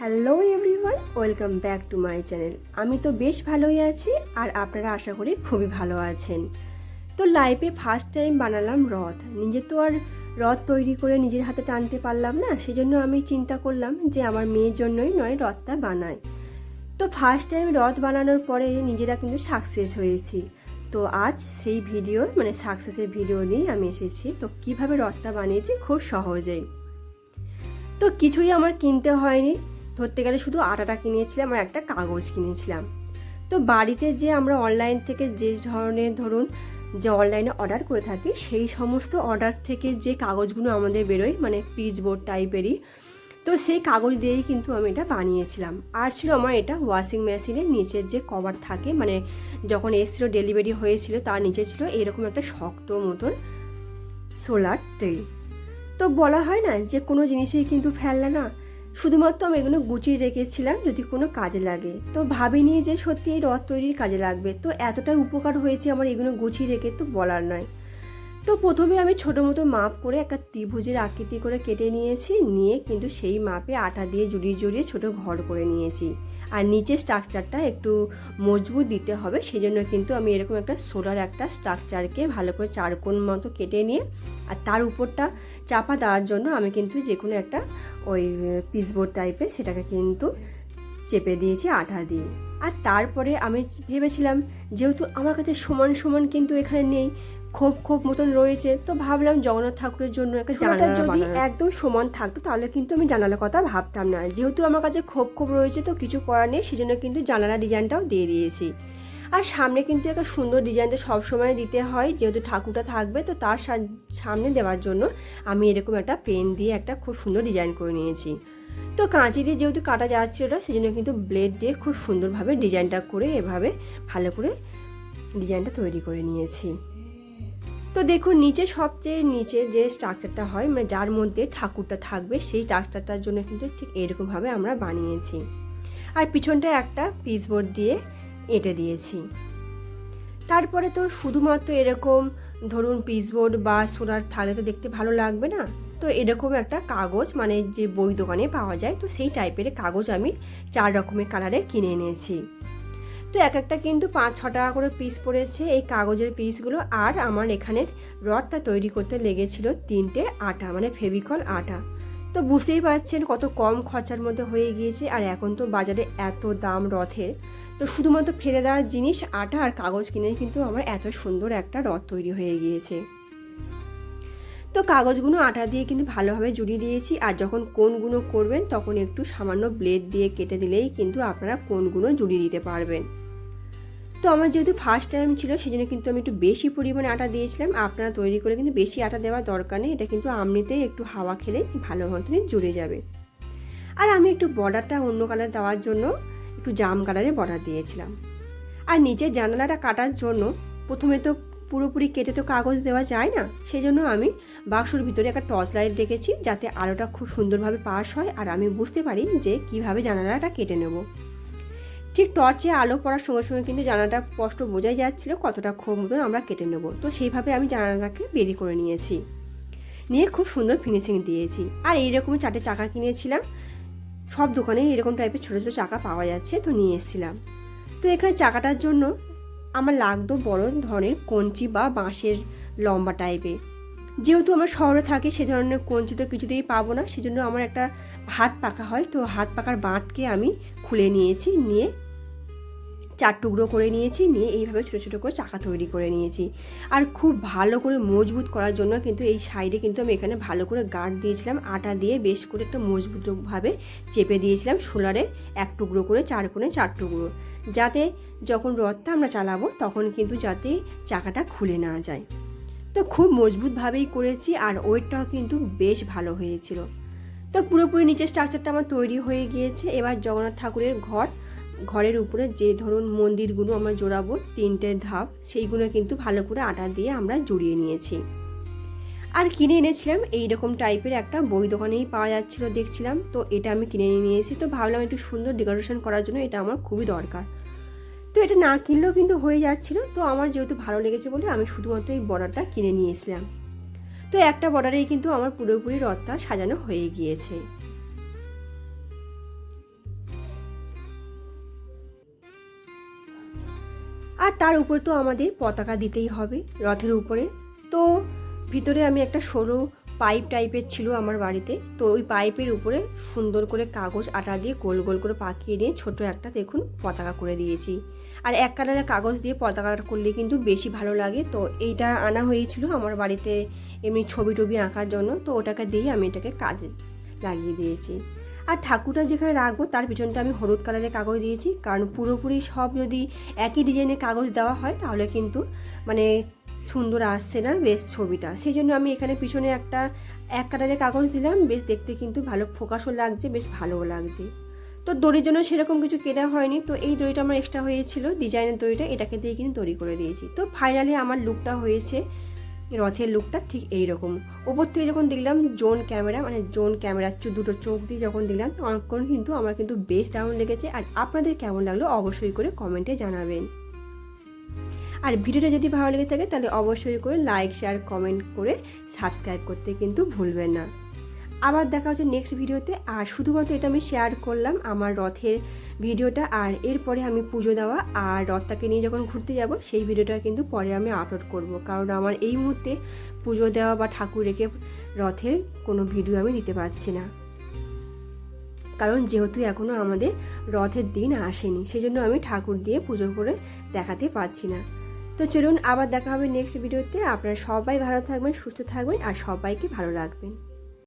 Hello everyone, welcome back to my channel. আমি তো বেশ ভালোই আছি আর আপনারা আশা করি খুবই ভালো আছেন। তো লাইফে ফার্স্ট টাইম বানালাম রথ। নিজে তো আর রথ তৈরি করে নিজের হাতে টানতে পারলাম না, সেজন্য আমি চিন্তা করলাম যে আমার মেয়ের জন্যই নয় রথটা বানাই। তো ফার্স্ট টাইম রথ বানানোর পরে নিজেরা কিন্তু সাকসেস হয়েছি। তো আজ সেই ভিডিও মানে সাকসেসের ভিডিও নিয়েই আমি এসেছি। তো কীভাবে রথটা বানিয়েছি খুব সহজেই। তো কিছুই আমার কিনতে হয়নি। ধরতে গেলে শুধু আটাটা কিনেছিলাম আর একটা কাগজ কিনেছিলাম। তো বাড়িতে যে আমরা অনলাইন থেকে যে ধরনের ধরুন যে অনলাইনে অর্ডার করে থাকি, সেই সমস্ত অর্ডার থেকে যে কাগজগুলো আমাদের বেরোয় মানে পিচ বোর্ড টাইপেরই তো সেই কাগজ দিয়েই কিন্তু আমি এটা বানিয়েছিলাম। আর ছিল আমার এটা ওয়াশিং মেশিনের নিচের যে কভার থাকে মানে যখন এসেছিল ডেলিভারি হয়েছিল, তার নিচে ছিল এরকম একটা শক্ত মতন সোলার ট্রে তো বলা হয় না যে কোনো জিনিসই কিন্তু ফেললে না? শুধুমাত্র আমি এগুলো গুছিয়ে রেখেছিলাম যদি কোনো কাজে লাগে। তো ভাবিনি যে সত্যি এই রথ তৈরির কাজে লাগবে। তো এতটাই উপকার হয়েছে আমার এগুলো গুছিয়ে রেখে তো বলার নয়। তো প্রথমে আমি ছোটো মতো মাপ করে একটা ত্রিভুজের আকৃতি করে কেটে নিয়েছি। নিয়ে কিন্তু সেই মাপে আটা দিয়ে জড়িয়ে জড়িয়ে ছোটো ঘর করে নিয়েছি। আর নিচের স্ট্রাকচারটা একটু মজবুত দিতে হবে সেই জন্য কিন্তু আমি এরকম একটা সোলার একটা স্ট্রাকচারকে ভালো করে চারকোণ মতো কেটে নিয়ে, আর তার উপরটা চাপা দেওয়ার জন্য আমি কিন্তু যে কোনো একটা ওই পিসবোর্ড টাইপের সেটাকে কিন্তু চেপে দিয়েছি আঠা দিয়ে। আর তারপরে আমি ভেবেছিলাম, যেহেতু আমার কাছে সমান সমান কিন্তু এখানে নেই খোপ খোপ মতন রয়েছে তো ভাবলাম জগন্নাথ ঠাকুরের জন্য একটা জানালা যদি একদম সমান থাকতো তাহলে কিন্তু আমি জানালার কথা ভাবতাম না। যেহেতু আমার কাছে খোপ খোপ রয়েছে তো কিছু করার নেই সেজন্য কিন্তু জানালা ডিজাইনটাও দিয়ে দিয়েছি। আর সামনে কিন্তু একটা সুন্দর ডিজাইন তো সবসময় দিতে হয় যেহেতু ঠাকুরটা থাকবে তো তার সামনে দেওয়ার জন্য আমি এরকম একটা পেন দিয়ে একটা খুব সুন্দর ডিজাইন করে নিয়েছি। তো কাঁচি দিয়ে যেহেতু কাটা যাচ্ছে ওটা সেই জন্য কিন্তু ব্লেড দিয়ে খুব সুন্দরভাবে ডিজাইনটা করে এভাবে ভালো করে ডিজাইনটা তৈরি করে নিয়েছি। তো দেখুন, নিচে সবচেয়ে নিচে যে স্ট্রাকচারটা হয় মানে যার মধ্যে ঠাকুরটা থাকবে, সেই স্ট্রাকচারটার জন্য কিন্তু ঠিক এরকমভাবে আমরা বানিয়েছি। আর পিছনটা একটা পিসবোর্ড দিয়ে এঁটে দিয়েছি। তারপরে তো শুধুমাত্র এরকম, ধরুন পিসবোর্ড বা সোনার থাকলে তো দেখতে ভালো লাগবে না? তো এরকম একটা কাগজ মানে যে বই দোকানে পাওয়া যায়, তো সেই টাইপের কাগজ আমি চার রকমের কালারে কিনে এনেছি। তো এক একটা কিন্তু পাঁচ, ছ টাকা করে পিস পড়েছে। এই কাগজের পিসগুলো আর আমার এখানের রথটা তৈরি করতে লেগেছিল তিনটে আটা মানে ফেভিকল আটা। তো বুঝতেই পারছেন কত কম খরচার মধ্যে হয়ে গিয়েছে আর এখন তো বাজারে এত দাম রথের। তো শুধুমাত্র ফেলে দেওয়ার জিনিস, আটা আর কাগজ কিনে কিন্তু আমার এত সুন্দর একটা রথ তৈরি হয়ে গিয়েছে। তো কাগজগুলো আটা দিয়ে কিন্তু ভালোভাবে জুড়িয়ে দিয়েছি আর যখন কোনগুলো করবেন তখন একটু সামান্য ব্লেড দিয়ে কেটে দিলেই কিন্তু আপনারা কোনগুলো জুড়িয়ে দিতে পারবেন। তো আমার যেহেতু ফার্স্ট টাইম ছিল সেই জন্য কিন্তু আমি একটু বেশি পরিমাণে আটা দিয়েছিলাম। আপনারা তৈরি করে কিন্তু বেশি আটা দেওয়ার দরকার নেই। এটা কিন্তু আমনিতেই একটু হাওয়া খেলে ভালো মতনই জুড়ে যাবে। আর আমি একটু বর্ডারটা অন্য কালার দেওয়ার জন্য একটু জাম কালারে বর্ডার দিয়েছিলাম। আর নিচের জানালাটা কাটার জন্য প্রথমে তো পুরোপুরি কেটে তো কাগজ দেওয়া যায় না সেই জন্য আমি বাক্সর ভিতরে একটা টর্চ লাইট রেখেছি যাতে আলোটা খুব সুন্দরভাবে পাস হয়। আর আমি বুঝতে পারি যে কীভাবে জানালাটা কেটে নেব। ঠিক টর্চে আলো পড়ার সঙ্গে সঙ্গে কিন্তু জানালাটা স্পষ্ট বোঝাই যাচ্ছিল কতটা ক্ষোভ মতন আমরা কেটে নেব। তো সেইভাবে আমি জানালাটাকে বেরি করে নিয়েছি। নিয়ে খুব সুন্দর ফিনিশিং দিয়েছি। আর এইরকম চারটে চাকা কিনেছিলাম। সব দোকানে এরকম টাইপের ছোটো ছোটো চাকা পাওয়া যাচ্ছে, তো নিয়ে এসেছিলাম। তো এখানে চাকাটার জন্য আমার লাগতো বড় ধরনের কঞ্চি বা বাঁশের লম্বা টাইপের যেহেতু আমার শহরে থাকি, সে ধরনের কঞ্চি তো কিছুতেই পাবো না। সেজন্য আমার একটা হাত পাকা হয়, তো হাত পাকার বাঁটকে আমি খুলে নিয়েছি। নিয়ে চার টুকরো করে নিয়েছি, নিয়ে এইভাবে ছোটো ছোটো করে চাকা তৈরি করে নিয়েছি। আর খুব ভালো করে মজবুত করার জন্য কিন্তু এই সাইডে কিন্তু আমি এখানে ভালো করে গার্ড দিয়েছিলাম, আটা দিয়ে বেশ করে একটা মজবুতভাবে চেপে দিয়েছিলাম সোলারে এক টুকরো করে, চার কোণে চার টুকরো। যাতে যখন রথটা আমরা চালাবো তখন কিন্তু যাতে চাকাটা খুলে না যায়। তো খুব মজবুতভাবেই করেছি আর ওয়েটটাও কিন্তু বেশ ভালো হয়েছিল। তো পুরোপুরি নিচের স্ট্রাকচারটা আমার তৈরি হয়ে গিয়েছে। এবার জগন্নাথ ঠাকুরের ঘর ঘরের উপরে যে ধরুন মন্দিরগুলো আমরা জোড়াবো, তিনটে ধাপ, সেইগুলো কিন্তু ভালো করে আটা দিয়ে আমরা জড়িয়ে নিয়েছি। আর কিনে এনেছিলাম এই রকম টাইপের একটা বই দোকানেই পাওয়া যাচ্ছিল, দেখছিলাম। তো এটা আমি কিনে নিয়েছি, তো ভাবলাম একটু সুন্দর ডেকোরেশন করার জন্য এটা আমার খুবই দরকার। তো এটা না কিনলেও কিন্তু হয়ে যাচ্ছিল, তো আমার যেহেতু ভালো লেগেছে বলে আমি শুধুমাত্র এই বর্ডারটা কিনে নিয়েছিলাম। তো একটা বর্ডারেই কিন্তু আমার পুরোপুরি রথটা সাজানো হয়ে গিয়েছে। আর তার উপর তো আমাদের পতাকা দিতেই হবে রথের উপরে। তো ভিতরে আমি একটা সরু পাইপ টাইপের ছিল আমার বাড়িতে। তো ওই পাইপের উপরে সুন্দর করে কাগজ আটা দিয়ে গোল গোল করে পাকিয়ে নিয়ে ছোট একটা দেখুন পতাকা করে দিয়েছি। আর এক কালারের কাগজ দিয়ে পতাকা করলে কিন্তু বেশি ভালো লাগে। তো এইটা আনা হয়েছিল আমার বাড়িতে এমনি ছবি টবি আঁকার জন্য। তো ওটাকে দিয়ে আমি এটাকে কাজে লাগিয়ে দিয়েছি। আর ঠাকুরটা যেখানে রাখব, তার পিছনটা আমি হলুদ কালারের কাগজ দিয়েছি। কারণ পুরোপুরি সব যদি একই ডিজাইনের কাগজ দেওয়া হয়, তাহলে কিন্তু মানে সুন্দর আসছে না বেশ ছবিটা। সেই জন্য আমি এখানে পিছনে একটা এক কালারের কাগজ দিলাম, বেশ দেখতে কিন্তু ভালো ফোকাসও লাগছে, বেশ ভালোও লাগছে। তো দড়ির জন্য সেরকম কিছু কেনা হয়নি, তো এই দড়িটা আমার এক্সট্রা হয়েছিল ডিজাইনের দড়িটা, এটাকে দিয়ে কিন্তু তৈরি করে দিয়েছি। তো ফাইনালি আমার লুকটা হয়েছে রথের লুকটা ঠিক এই রকম ওপর থেকে যখন দেখলাম জোন ক্যামেরা মানে জোন ক্যামেরা দুটো চোখ দিয়ে যখন দেখলাম, তখন কিন্তু আমার কিন্তু বেশ দারুণ লেগেছে। আর আপনাদের কেমন লাগল অবশ্যই করে কমেন্টে জানাবেন। আর ভিডিওটা যদি ভালো লেগে থাকে, তাহলে অবশ্যই করে লাইক, শেয়ার, কমেন্ট করে সাবস্ক্রাইব করতে কিন্তু ভুলবেন না। আবার দেখা হচ্ছে নেক্সট ভিডিওতে। আর শুধুমাত্র এটা আমি শেয়ার করলাম আমার রথের ভিডিওটা আর এরপরে আমি পুজো দেওয়া আর রথটাকে নিয়ে যখন ঘুরতে যাব, সেই ভিডিওটা কিন্তু পরে আমি আপলোড করব। কারণ আমার এই মুহূর্তে পুজো দেওয়া বা ঠাকুর রেখে রথের কোনো ভিডিও আমি দিতে পারছি না। কারণ যেহেতু এখনও আমাদের রথের দিন আসেনি, সেজন্য আমি ঠাকুর দিয়ে পুজো করে দেখাতে পারছি না। তো চলুন আবার দেখা হবে নেক্সট ভিডিওতে আপনারা সবাই ভালো থাকবেন, সুস্থ থাকবেন আর সবাইকে ভালো রাখবেন।